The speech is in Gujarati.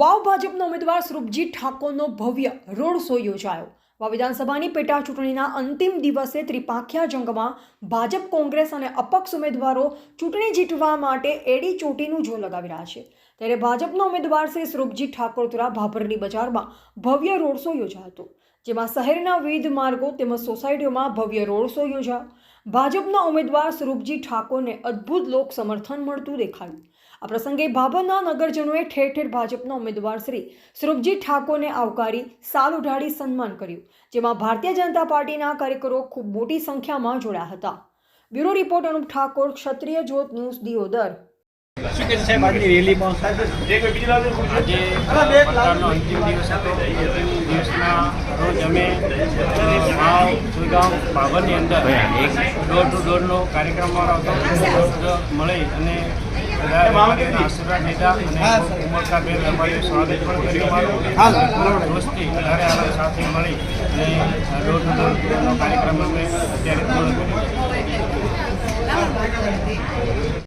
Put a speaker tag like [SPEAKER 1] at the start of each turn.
[SPEAKER 1] વાવ ભાજપના ઉમેદવાર સ્વરૂપજી ઠાકોરનો ભવ્ય રોડ શો યોજાયો. વાવ વિધાનસભાની પેટા ચૂંટણીના અંતિમ દિવસે ત્રિપાંખ્યા જંગમાં ભાજપ, કોંગ્રેસ અને અપક્ષ ઉમેદવારો ચૂંટણી જીતવા માટે એડી ચોટીનું જો લગાવી રહ્યા છે. ત્યારે ભાજપના ઉમેદવાર શ્રી સ્વરૂપજી ઠાકોર દ્વારા ભાભરની બજારમાં ભવ્ય રોડ શો યોજાયો હતો, જેમાં શહેરના વિવિધ માર્ગો તેમજ સોસાયટીઓમાં ભવ્ય રોડ શો યોજાયો. ભાજપના ઉમેદવાર સ્વરૂપજી ઠાકોરને અદ્ભુત લોક સમર્થન મળતું દેખાયું. આ પ્રસંગે ભાભરના નગરજનોએ ઠેર ઠેર ભાજપના ઉમેદવાર શ્રી સ્વરૂપજી ઠાકોરને આવકારી સાલ ઉઢાડી સન્માન કર્યું જેમાં ભારતીય જનતા પાર્ટીના કાર્યકરો ખૂબ મોટી સંખ્યામાં જોડાયા હતા. Bureau report Anup Thakor Kshatriya Jyot news Deodar.
[SPEAKER 2] શું કે સાહેબ? આજની રેલીમાં આજે અંતિમ દિવસ હતો. દિવસના રોજ અમે માવ સુઈગામ બાબરની અંદર ડોર ટુ ડોરનો કાર્યક્રમ આવતો મળી અને આશીર્વાદ લીધા અને ઉમળકાભેર વેપારીઓ સ્વાગત પણ કર્યું દોસ્તી વધારે આનંદ સાથે મળી અને ડોર ટુ ડોરનો કાર્યક્રમ અમે અત્યારે પૂર્ણ કર્યો.